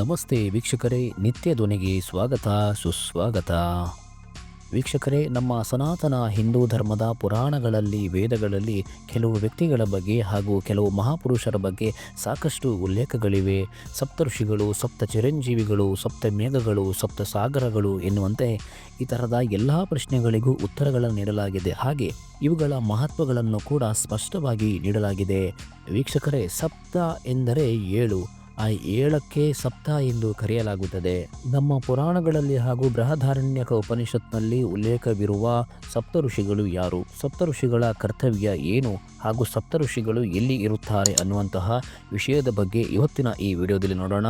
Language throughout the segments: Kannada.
ನಮಸ್ತೆ ವೀಕ್ಷಕರೇ, ನಿತ್ಯ ಧ್ವನಿಗೆ ಸ್ವಾಗತ, ಸುಸ್ವಾಗತ. ವೀಕ್ಷಕರೇ, ನಮ್ಮ ಸನಾತನ ಹಿಂದೂ ಧರ್ಮದ ಪುರಾಣಗಳಲ್ಲಿ, ವೇದಗಳಲ್ಲಿ ಕೆಲವು ವ್ಯಕ್ತಿಗಳ ಬಗ್ಗೆ ಹಾಗೂ ಕೆಲವು ಮಹಾಪುರುಷರ ಬಗ್ಗೆ ಸಾಕಷ್ಟು ಉಲ್ಲೇಖಗಳಿವೆ. ಸಪ್ತಋಷಿಗಳು, ಸಪ್ತ ಚಿರಂಜೀವಿಗಳು, ಸಪ್ತ ಮೇಘಗಳು, ಸಪ್ತ ಸಾಗರಗಳು ಎನ್ನುವಂತೆ ಈ ಥರದ ಎಲ್ಲ ಪ್ರಶ್ನೆಗಳಿಗೂ ಉತ್ತರಗಳನ್ನು ನೀಡಲಾಗಿದೆ. ಹಾಗೆ ಇವುಗಳ ಮಹತ್ವಗಳನ್ನು ಕೂಡ ಸ್ಪಷ್ಟವಾಗಿ ನೀಡಲಾಗಿದೆ. ವೀಕ್ಷಕರೇ, ಸಪ್ತ ಎಂದರೆ ಏಳು. ಆ ಏಳಕ್ಕೆ ಸಪ್ತ ಎಂದು ಕರೆಯಲಾಗುತ್ತದೆ. ನಮ್ಮ ಪುರಾಣಗಳಲ್ಲಿ ಹಾಗೂ ಬೃಹದಾರಣ್ಯಕ ಉಪನಿಷತ್ನಲ್ಲಿ ಉಲ್ಲೇಖವಿರುವ ಸಪ್ತ ಋಷಿಗಳು ಯಾರು? ಸಪ್ತ ಋಷಿಗಳ ಕರ್ತವ್ಯ ಏನು? ಹಾಗೂ ಸಪ್ತ ಋಷಿಗಳು ಎಲ್ಲಿ ಇರುತ್ತಾರೆ ಅನ್ನುವಂತಹ ವಿಷಯದ ಬಗ್ಗೆ ಇವತ್ತಿನ ಈ ವಿಡಿಯೋದಲ್ಲಿ ನೋಡೋಣ.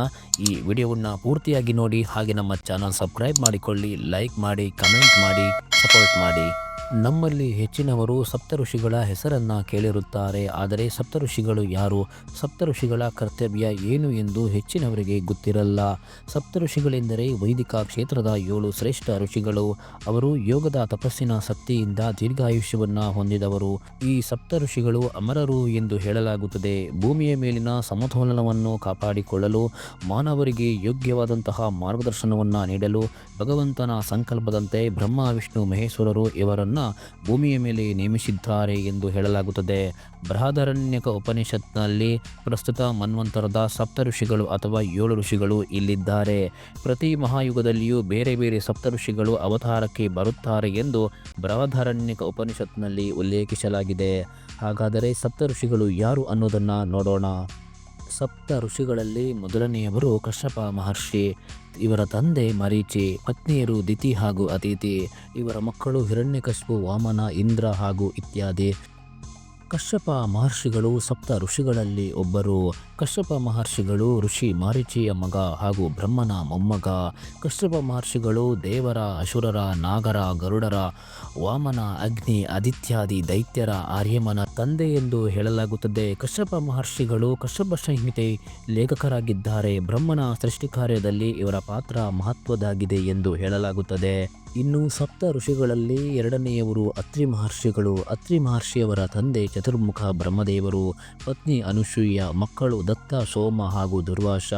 ಈ ವಿಡಿಯೋವನ್ನು ಪೂರ್ತಿಯಾಗಿ ನೋಡಿ, ಹಾಗೆ ನಮ್ಮ ಚಾನಲ್ ಸಬ್ಸ್ಕ್ರೈಬ್ ಮಾಡಿಕೊಳ್ಳಿ, ಲೈಕ್ ಮಾಡಿ, ಕಮೆಂಟ್ ಮಾಡಿ, ಸಪೋರ್ಟ್ ಮಾಡಿ. ನಮ್ಮಲ್ಲಿ ಹೆಚ್ಚಿನವರು ಸಪ್ತಋಷಿಗಳ ಹೆಸರನ್ನು ಕೇಳಿರುತ್ತಾರೆ. ಆದರೆ ಸಪ್ತಋಷಿಗಳು ಯಾರು? ಸಪ್ತಋಷಿಗಳ ಕರ್ತವ್ಯ ಏನು ಎಂದು ಹೆಚ್ಚಿನವರಿಗೆ ಗೊತ್ತಿರಲ್ಲ. ಸಪ್ತಋಷಿಗಳೆಂದರೆ ವೈದಿಕ ಕ್ಷೇತ್ರದ ಏಳು ಶ್ರೇಷ್ಠ ಋಷಿಗಳು. ಅವರು ಯೋಗದ ತಪಸ್ಸಿನ ಶಕ್ತಿಯಿಂದ ದೀರ್ಘಾಯುಷ್ಯವನ್ನು ಹೊಂದಿದವರು. ಈ ಸಪ್ತಋಷಿಗಳು ಅಮರರು ಎಂದು ಹೇಳಲಾಗುತ್ತದೆ. ಭೂಮಿಯ ಮೇಲಿನ ಸಮತೋಲನವನ್ನು ಕಾಪಾಡಿಕೊಳ್ಳಲು, ಮಾನವರಿಗೆ ಯೋಗ್ಯವಾದಂತಹ ಮಾರ್ಗದರ್ಶನವನ್ನು ನೀಡಲು ಭಗವಂತನ ಸಂಕಲ್ಪದಂತೆ ಬ್ರಹ್ಮ, ವಿಷ್ಣು, ಮಹೇಶ್ವರರು ಇವರನ್ನು ಭೂಮಿಯ ಮೇಲೆ ನೇಮಿಸಿದ್ದಾರೆ ಎಂದು ಹೇಳಲಾಗುತ್ತದೆ. ಬೃಹದಾರಣ್ಯಕ ಉಪನಿಷತ್ನಲ್ಲಿ ಪ್ರಸ್ತುತ ಮನ್ವಂತರದ ಸಪ್ತ ಋಷಿಗಳು ಅಥವಾ ಏಳು ಋಷಿಗಳು ಇಲ್ಲಿದ್ದಾರೆ. ಪ್ರತಿ ಮಹಾಯುಗದಲ್ಲಿಯೂ ಬೇರೆ ಬೇರೆ ಸಪ್ತ ಋಷಿಗಳು ಅವತಾರಕ್ಕೆ ಬರುತ್ತಾರೆ ಎಂದು ಬೃಹದಾರಣ್ಯಕ ಉಪನಿಷತ್ನಲ್ಲಿ ಉಲ್ಲೇಖಿಸಲಾಗಿದೆ. ಹಾಗಾದರೆ ಸಪ್ತ ಋಷಿಗಳು ಯಾರು ಅನ್ನೋದನ್ನು ನೋಡೋಣ. ಸಪ್ತ ಋಷಿಗಳಲ್ಲಿ ಮೊದಲನೆಯವರು ಕಶ್ಯಪ ಮಹರ್ಷಿ, ಇವರ ತಂದೆ ಮರೀಚಿ, ಪತ್ನಿಯರು ದಿತಿ ಹಾಗೂ ಅತಿಥಿ, ಇವರ ಮಕ್ಕಳು ಹಿರಣ್ಯಕಶಿಪು ವಾಮನ ಇಂದ್ರ ಹಾಗೂ ಇತ್ಯಾದಿ. ಕಶ್ಯಪ ಮಹರ್ಷಿಗಳು ಸಪ್ತ ಋಷಿಗಳಲ್ಲಿ ಒಬ್ಬರು. ಕಶ್ಯಪ ಮಹರ್ಷಿಗಳು ಋಷಿ ಮಾರಿಚಿಯ ಮಗ ಹಾಗೂ ಬ್ರಹ್ಮನ ಮೊಮ್ಮಗ. ಕಶ್ಯಪ ಮಹರ್ಷಿಗಳು ದೇವರ, ಅಸುರರ, ನಾಗರ, ಗರುಡರ, ವಾಮನ, ಅಗ್ನಿ, ಆದಿತ್ಯಾದಿ, ದೈತ್ಯರ ಆರ್ಯಮನ ತಂದೆ ಎಂದು ಹೇಳಲಾಗುತ್ತದೆ. ಕಶ್ಯಪ ಮಹರ್ಷಿಗಳು ಕಶ್ಯಪ ಸಂಹಿತೆ ಲೇಖಕರಾಗಿದ್ದಾರೆ. ಬ್ರಹ್ಮನ ಸೃಷ್ಟಿ ಕಾರ್ಯದಲ್ಲಿ ಇವರ ಪಾತ್ರ ಮಹತ್ವದಾಗಿದೆ ಎಂದು ಹೇಳಲಾಗುತ್ತದೆ. ಇನ್ನು ಸಪ್ತ ಋಷಿಗಳಲ್ಲಿ ಎರಡನೆಯವರು ಅತ್ರಿ ಮಹರ್ಷಿಗಳು. ಅತ್ರಿ ಮಹರ್ಷಿಯವರ ತಂದೆ ಚತುರ್ಮುಖ ಬ್ರಹ್ಮದೇವರು, ಪತ್ನಿ ಅನುಸೂಯ, ಮಕ್ಕಳು ದತ್ತ ಸೋಮ ಹಾಗೂ ದುರ್ವಾಸ.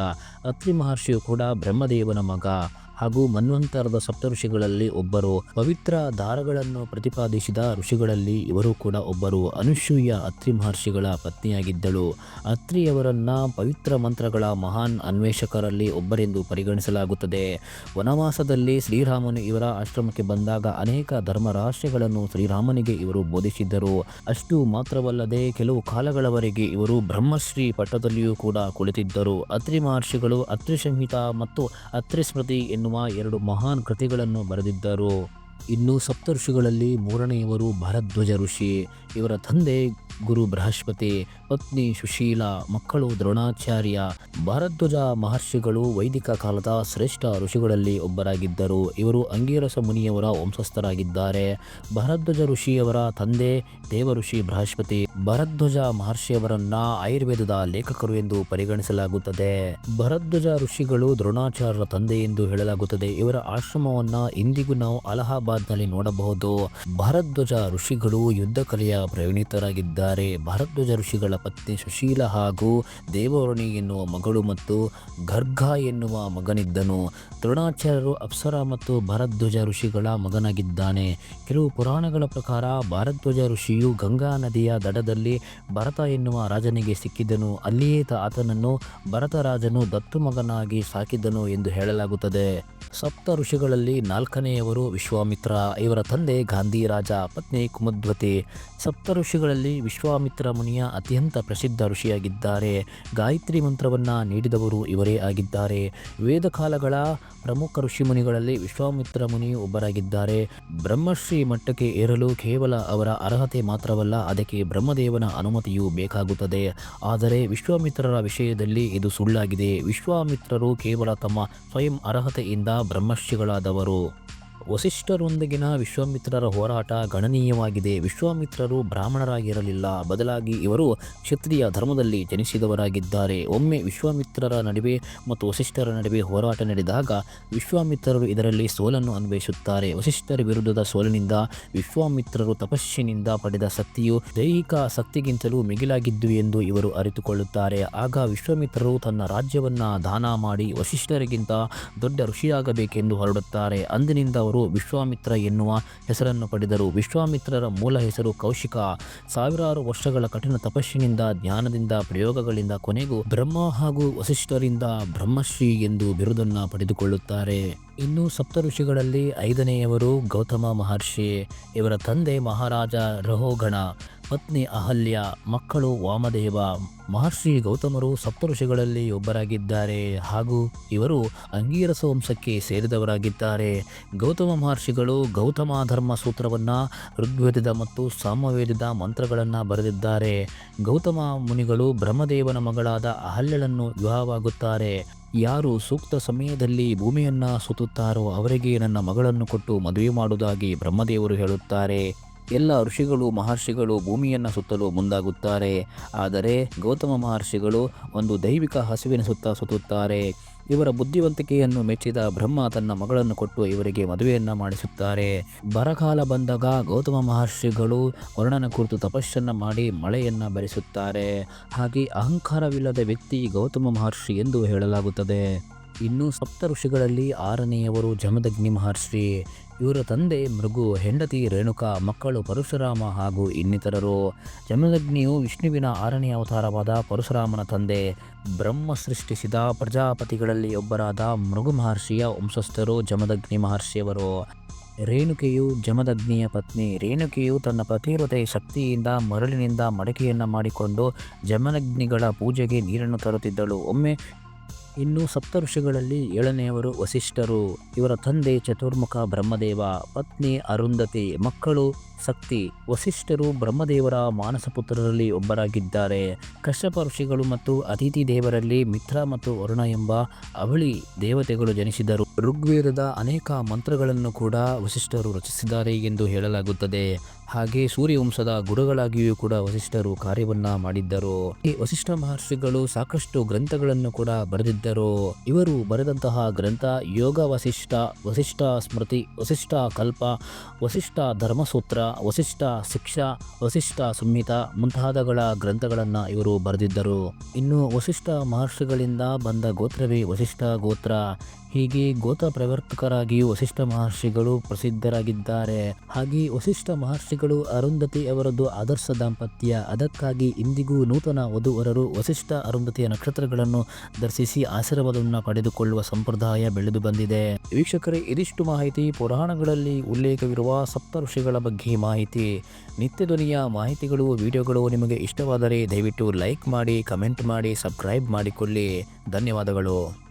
ಅತ್ರಿ ಮಹರ್ಷಿಯು ಕೂಡ ಬ್ರಹ್ಮದೇವನ ಮಗ. ಹಾಗೂ ಮನ್ವಂತರದ ಸಪ್ತ ಋಷಿಗಳಲ್ಲಿ ಒಬ್ಬರು, ಪವಿತ್ರ ದಾರಗಳನ್ನು ಪ್ರತಿಪಾದಿಸಿದ ಋಷಿಗಳಲ್ಲಿ ಇವರು ಕೂಡ ಒಬ್ಬರು. ಅನುಸೂಯ ಅತ್ರಿ ಮಹರ್ಷಿಗಳ ಪತ್ನಿಯಾಗಿದ್ದಳು. ಅತ್ರಿಯವರನ್ನ ಪವಿತ್ರ ಮಂತ್ರಗಳ ಮಹಾನ್ ಅನ್ವೇಷಕರಲ್ಲಿ ಒಬ್ಬರೆಂದು ಪರಿಗಣಿಸಲಾಗುತ್ತದೆ. ವನವಾಸದಲ್ಲಿ ಶ್ರೀರಾಮನು ಇವರ ಆಶ್ರಮಕ್ಕೆ ಬಂದಾಗ ಅನೇಕ ಧರ್ಮ ರಹಸ್ಯಗಳನ್ನು ಶ್ರೀರಾಮನಿಗೆ ಇವರು ಬೋಧಿಸಿದ್ದರು. ಅಷ್ಟು ಮಾತ್ರವಲ್ಲದೆ ಕೆಲವು ಕಾಲಗಳವರೆಗೆ ಇವರು ಬ್ರಹ್ಮಶ್ರೀ ಪಟ್ಟದಲ್ಲಿಯೂ ಕೂಡ ಕುಳಿತಿದ್ದರು. ಅತ್ರಿ ಮಹರ್ಷಿಗಳು ಅತ್ರಿ ಸಂಹಿತ ಮತ್ತು ಅತ್ರಿ ಸ್ಮೃತಿ ಎನ್ನುವ ಎರಡು ಮಹಾನ್ ಕೃತಿಗಳನ್ನು ಬರೆದಿದ್ದರು. ಇನ್ನು ಸಪ್ತಋಷಿಗಳಲ್ಲಿ ಮೂರನೆಯವರು ಭರದ್ವಜ ಋಷಿ. ಇವರ ತಂದೆ ಗುರು ಬೃಹಸ್ಪತಿ, ಪತ್ನಿ ಸುಶೀಲ, ಮಕ್ಕಳು ದ್ರೋಣಾಚಾರ್ಯ, ಭಾರದ್ವಜ ಮಹರ್ಷಿಗಳು ವೈದಿಕ ಕಾಲದ ಶ್ರೇಷ್ಠ ಋಷಿಗಳಲ್ಲಿ ಒಬ್ಬರಾಗಿದ್ದರು. ಇವರು ಅಂಗೀರಸ ಮುನಿಯವರ ವಂಶಸ್ಥರಾಗಿದ್ದಾರೆ. ಭರದ್ವಜ ಋಷಿಯವರ ತಂದೆ ದೇವ ಋಷಿ ಬೃಹಸ್ಪತಿ, ಭರದ್ವಜ ಮಹರ್ಷಿಯವರನ್ನ ಆಯುರ್ವೇದದ ಲೇಖಕರು ಎಂದು ಪರಿಗಣಿಸಲಾಗುತ್ತದೆ. ಭರದ್ವಜ ಋಷಿಗಳು ದ್ರೋಣಾಚಾರ್ಯರ ತಂದೆ ಎಂದು ಹೇಳಲಾಗುತ್ತದೆ. ಇವರ ಆಶ್ರಮವನ್ನ ಇಂದಿಗೂ ನಾವು ಅಲಹಾಬಾದ್ನಲ್ಲಿ ನೋಡಬಹುದು. ಭರದ್ವಜ ಋಷಿಗಳು ಯುದ್ಧ ಕಲೆಯ ಪ್ರವೀಣಿತರಾಗಿದ್ದಾರೆ. ಭರದ್ವಜ ಋಷಿಗಳ ಪತ್ನಿ ಸುಶೀಲ ಹಾಗೂ ದೇವವರ್ಣಿ ಎನ್ನುವ ಮಗಳು ಮತ್ತು ಗರ್ಗ ಎನ್ನುವ ಮಗನಿದ್ದನು. ದ್ರೋಣಾಚಾರ್ಯರು ಅಪ್ಸರ ಮತ್ತು ಭರದ್ವಜ ಋಷಿಗಳ ಮಗನಾಗಿದ್ದಾನೆ. ಕೆಲವು ಪುರಾಣಗಳ ಪ್ರಕಾರ ಭಾರದ್ವಾಜ ಋಷಿಯು ಗಂಗಾ ನದಿಯ ದಡದಲ್ಲಿ ಭರತ ಎನ್ನುವ ರಾಜನಿಗೆ ಸಿಕ್ಕಿದ್ದನು ಅಲ್ಲಿಯೇ ಆತನನ್ನು ಭರತ ರಾಜನು ದತ್ತು ಮಗನಾಗಿ ಸಾಕಿದ್ದನು ಎಂದು ಹೇಳಲಾಗುತ್ತದೆ. ಸಪ್ತ ಋಷಿಗಳಲ್ಲಿ ನಾಲ್ಕನೆಯವರು ವಿಶ್ವಾಮಿತ್ರ. ಇವರ ತಂದೆ ಗಾಂಧಿ ರಾಜ ಪತ್ನಿ ಕುಮದ್ವತಿ. ಸಪ್ತ ಋಷಿಗಳಲ್ಲಿ ವಿಶ್ವಾಮಿತ್ರ ಮುನಿಯ ಅತ್ಯಂತ ಪ್ರಸಿದ್ಧ ಋಷಿಯಾಗಿದ್ದಾರೆ. ಗಾಯತ್ರಿ ಮಂತ್ರವನ್ನು ನೀಡಿದವರು ಇವರೇ ಆಗಿದ್ದಾರೆ. ವೇದ ಕಾಲಗಳ ಪ್ರಮುಖ ಋಷಿಮುನಿಗಳಲ್ಲಿ ವಿಶ್ವಾಮಿತ್ರ ಮುನಿ ಒಬ್ಬರಾಗಿದ್ದಾರೆ. ಬ್ರಹ್ಮಶ್ರೀ ಮಟ್ಟಕ್ಕೆ ಏರಲು ಕೇವಲ ಅವರ ಅರ್ಹತೆ ಮಾತ್ರವಲ್ಲ, ಅದಕ್ಕೆ ಬ್ರಹ್ಮದೇವನ ಅನುಮತಿಯೂ ಬೇಕಾಗುತ್ತದೆ. ಆದರೆ ವಿಶ್ವಾಮಿತ್ರರ ವಿಷಯದಲ್ಲಿ ಇದು ಸುಳ್ಳಾಗಿದೆ. ವಿಶ್ವಾಮಿತ್ರರು ಕೇವಲ ತಮ್ಮ ಸ್ವಯಂ ಅರ್ಹತೆಯಿಂದ ಬ್ರಹ್ಮರ್ಷಿಗಳಾದವರು ವಸಿಷ್ಠರೊಂದಿಗಿನ ವಿಶ್ವಾಮಿತ್ರರ ಹೋರಾಟ ಗಣನೀಯವಾಗಿದೆ. ವಿಶ್ವಾಮಿತ್ರರು ಬ್ರಾಹ್ಮಣರಾಗಿರಲಿಲ್ಲ. ಬದಲಾಗಿ ಇವರು ಕ್ಷತ್ರಿಯ ಧರ್ಮದಲ್ಲಿ ಜನಿಸಿದವರಾಗಿದ್ದಾರೆ. ಒಮ್ಮೆ ವಿಶ್ವಾಮಿತ್ರರ ನಡುವೆ ಮತ್ತು ವಸಿಷ್ಠರ ನಡುವೆ ಹೋರಾಟ ನಡೆದಾಗ ವಿಶ್ವಾಮಿತ್ರರು ಇದರಲ್ಲಿ ಸೋಲನ್ನು ಅನ್ವಯಿಸುತ್ತಾರೆ ವಸಿಷ್ಠರ ವಿರುದ್ಧದ ಸೋಲಿನಿಂದ ವಿಶ್ವಾಮಿತ್ರರು ತಪಸ್ಸಿನಿಂದ ಪಡೆದ ಶಕ್ತಿಯು ದೈಹಿಕ ಶಕ್ತಿಗಿಂತಲೂ ಮಿಗಿಲಾಗಿದ್ದು ಎಂದು ಇವರು ಅರಿತುಕೊಳ್ಳುತ್ತಾರೆ. ಆಗ ವಿಶ್ವಾಮಿತ್ರರು ತನ್ನ ರಾಜ್ಯವನ್ನು ದಾನ ಮಾಡಿ ವಸಿಷ್ಠರಿಗಿಂತ ದೊಡ್ಡ ಋಷಿಯಾಗಬೇಕೆಂದು ಹೊರಡುತ್ತಾರೆ. ಅಂದಿನಿಂದ ವಿಶ್ವಾಮಿತ್ರ ಎನ್ನುವ ಹೆಸರನ್ನು ಪಡೆದರು. ವಿಶ್ವಾಮಿತ್ರರ ಮೂಲ ಹೆಸರು ಕೌಶಿಕ. ಸಾವಿರಾರು ವರ್ಷಗಳ ಕಠಿಣ ತಪಸ್ಸಿನಿಂದ, ಜ್ಞಾನದಿಂದ, ಪ್ರಯೋಗಗಳಿಂದ, ಕೊನೆಗೂ ಬ್ರಹ್ಮ ಹಾಗೂ ವಸಿಷ್ಠರಿಂದ ಬ್ರಹ್ಮಶ್ರೀ ಎಂದು ಬಿರುದನ್ನು ಪಡೆದುಕೊಳ್ಳುತ್ತಾರೆ. ಇನ್ನು ಸಪ್ತ ಋಷಿಗಳಲ್ಲಿ ಐದನೆಯವರು ಗೌತಮ ಮಹರ್ಷಿ. ಇವರ ತಂದೆ ಮಹಾರಾಜ ರಹೋಗಣ. ಪತ್ನಿ ಅಹಲ್ಯ. ಮಕ್ಕಳು ವಾಮದೇವ. ಮಹರ್ಷಿ ಗೌತಮರು ಸಪ್ತಋಷಿಗಳಲ್ಲಿ ಒಬ್ಬರಾಗಿದ್ದಾರೆ. ಹಾಗೂ ಇವರು ಅಂಗೀರಸ ವಂಶಕ್ಕೆ ಸೇರಿದವರಾಗಿದ್ದಾರೆ. ಗೌತಮ ಮಹರ್ಷಿಗಳು ಗೌತಮ ಧರ್ಮ ಸೂತ್ರವನ್ನು ಋಗ್ವೇದದ ಮತ್ತು ಸಾಮವೇದದ ಮಂತ್ರಗಳನ್ನು ಬರೆದಿದ್ದಾರೆ. ಗೌತಮ ಮುನಿಗಳು ಬ್ರಹ್ಮದೇವನ ಮಗಳಾದ ಅಹಲ್ಯಳನ್ನು ವಿವಾಹವಾಗುತ್ತಾರೆ. ಯಾರು ಸೂಕ್ತ ಸಮಯದಲ್ಲಿ ಭೂಮಿಯನ್ನು ಸುತ್ತುತ್ತಾರೋ ಅವರಿಗೆ ನನ್ನ ಮಗಳನ್ನು ಕೊಟ್ಟು ಮದುವೆ ಮಾಡುವುದಾಗಿ ಬ್ರಹ್ಮದೇವರು ಹೇಳುತ್ತಾರೆ. ಎಲ್ಲ ಋಷಿಗಳು, ಮಹರ್ಷಿಗಳು ಭೂಮಿಯನ್ನು ಸುತ್ತಲು ಮುಂದಾಗುತ್ತಾರೆ. ಆದರೆ ಗೌತಮ ಮಹರ್ಷಿಗಳು ಒಂದು ದೈವಿಕ ಹಸುವಿನ ಸುತ್ತ ಸುತ್ತುತ್ತಾರೆ. ಇವರ ಬುದ್ಧಿವಂತಿಕೆಯನ್ನು ಮೆಚ್ಚಿದ ಬ್ರಹ್ಮ ತನ್ನ ಮಗಳನ್ನು ಕೊಟ್ಟು ಇವರಿಗೆ ಮದುವೆಯನ್ನು ಮಾಡಿಸುತ್ತಾರೆ. ಬರಗಾಲ ಬಂದಾಗ ಗೌತಮ ಮಹರ್ಷಿಗಳು ವರ್ಣನ ಕುರಿತು ತಪಸ್ಸನ್ನು ಮಾಡಿ ಮಳೆಯನ್ನು ಬರೆಸುತ್ತಾರೆ. ಹಾಗೆ ಅಹಂಕಾರವಿಲ್ಲದ ವ್ಯಕ್ತಿ ಗೌತಮ ಮಹರ್ಷಿ ಎಂದು ಹೇಳಲಾಗುತ್ತದೆ. ಇನ್ನು ಸಪ್ತ ಋಷಿಗಳಲ್ಲಿ ಆರನೆಯವರು ಜಮದಗ್ನಿ ಮಹರ್ಷಿ. ಇವರ ತಂದೆ ಮೃಗು, ಹೆಂಡತಿ, ರೇಣುಕಾ, ಮಕ್ಕಳು ಪರಶುರಾಮ ಹಾಗೂ ಇನ್ನಿತರರು. ಜಮದಗ್ನಿಯು ವಿಷ್ಣುವಿನ ಆರನೇ ಅವತಾರವಾದ ಪರಶುರಾಮನ ತಂದೆ. ಬ್ರಹ್ಮ ಸೃಷ್ಟಿಸಿದ ಪ್ರಜಾಪತಿಗಳಲ್ಲಿ ಒಬ್ಬರಾದ ಮೃಗು ಮಹರ್ಷಿಯ ವಂಶಸ್ಥರು ಜಮದಗ್ನಿ ಮಹರ್ಷಿಯವರು. ರೇಣುಕೆಯು ಜಮದಗ್ನಿಯ ಪತ್ನಿ. ರೇಣುಕೆಯು ತನ್ನ ಪತಿವ್ರತೆ ಶಕ್ತಿಯಿಂದ ಮರಳಿನಿಂದ ಮಡಕೆಯನ್ನು ಮಾಡಿಕೊಂಡು ಜಮದಗ್ನಿಗಳ ಪೂಜೆಗೆ ನೀರನ್ನು ತರುತ್ತಿದ್ದಳು. ಒಮ್ಮೆ ಇನ್ನು ಸಪ್ತ ಋಷಿಗಳಲ್ಲಿ ಏಳನೆಯವರು ವಸಿಷ್ಠರು. ಇವರ ತಂದೆ ಚತುರ್ಮುಖ ಬ್ರಹ್ಮದೇವ, ಪತ್ನಿ ಅರುಂಧತಿ, ಮಕ್ಕಳು ಶಕ್ತಿ ವಸಿಷ್ಠರು ಬ್ರಹ್ಮದೇವರ ಮಾನಸ ಪುತ್ರರಲ್ಲಿ ಒಬ್ಬರಾಗಿದ್ದಾರೆ. ಕಶ್ಯಪ ಋಷಿಗಳು ಮತ್ತು ಅತಿಥಿ ದೇವರಲ್ಲಿ ಮಿತ್ರ ಮತ್ತು ವರುಣ ಎಂಬ ಅವಳಿ ದೇವತೆಗಳು ಜನಿಸಿದರು. ಋಗ್ವೇದದ ಅನೇಕ ಮಂತ್ರಗಳನ್ನು ಕೂಡ ವಸಿಷ್ಠರು ರಚಿಸಿದ್ದಾರೆ ಎಂದು ಹೇಳಲಾಗುತ್ತದೆ. ಹಾಗೆ ಸೂರ್ಯವಂಶದ ಗುರುಗಳಾಗಿಯೂ ಕೂಡ ವಸಿಷ್ಠರು ಕಾರ್ಯವನ್ನ ಮಾಡಿದ್ದರು. ಈ ವಸಿಷ್ಠ ಮಹರ್ಷಿಗಳು ಸಾಕಷ್ಟು ಗ್ರಂಥಗಳನ್ನು ಕೂಡ ಬರೆದಿದ್ದರು ಇವರು ಬರೆದಂತಹ ಗ್ರಂಥ ಯೋಗ ವಸಿಷ್ಠ ವಸಿಷ್ಠ ಸ್ಮೃತಿ, ವಸಿಷ್ಠ ಕಲ್ಪ, ವಸಿಷ್ಠ ಧರ್ಮಸೂತ್ರ, ವಸಿಷ್ಠ ಶಿಕ್ಷಾ, ವಸಿಷ್ಠ ಸಂಹಿತ ಮುಂತಾದಗಳ ಗ್ರಂಥಗಳನ್ನು ಇವರು ಬರೆದಿದ್ದರು. ಇನ್ನು ವಸಿಷ್ಠ ಮಹರ್ಷಿಗಳಿಂದ ಬಂದ ಗೋತ್ರವೇ ವಸಿಷ್ಠ ಗೋತ್ರ. ಹೀಗೆ ಗೋತ ಪ್ರವರ್ತಕರಾಗಿಯೂ ವಸಿಷ್ಠ ಮಹರ್ಷಿಗಳು ಪ್ರಸಿದ್ಧರಾಗಿದ್ದಾರೆ. ಹಾಗೆ ವಸಿಷ್ಠ ಮಹರ್ಷಿಗಳು ಅರುಂಧತಿ ಅವರದ್ದು ಆದರ್ಶ ದಾಂಪತ್ಯ. ಅದಕ್ಕಾಗಿ ಇಂದಿಗೂ ನೂತನ ವಧುವರರು ವಸಿಷ್ಠ ಅರುಂಧತಿಯ ನಕ್ಷತ್ರಗಳನ್ನು ದರ್ಶಿಸಿ ಆಶೀರ್ವಾದವನ್ನು ಪಡೆದುಕೊಳ್ಳುವ ಸಂಪ್ರದಾಯ ಬೆಳೆದು ಬಂದಿದೆ. ವೀಕ್ಷಕರೇ, ಇದಿಷ್ಟು ಮಾಹಿತಿ. ಪುರಾಣಗಳಲ್ಲಿ ಉಲ್ಲೇಖವಿರುವ ಸಪ್ತ ಋಷಿಗಳ ಬಗ್ಗೆ ಮಾಹಿತಿ. ನಿತ್ಯ ಧ್ವನಿಯ ಮಾಹಿತಿಗಳು, ವಿಡಿಯೋಗಳು ನಿಮಗೆ ಇಷ್ಟವಾದರೆ ದಯವಿಟ್ಟು ಲೈಕ್ ಮಾಡಿ, ಕಮೆಂಟ್ ಮಾಡಿ, ಸಬ್ಸ್ಕ್ರೈಬ್ ಮಾಡಿಕೊಳ್ಳಿ. ಧನ್ಯವಾದಗಳು.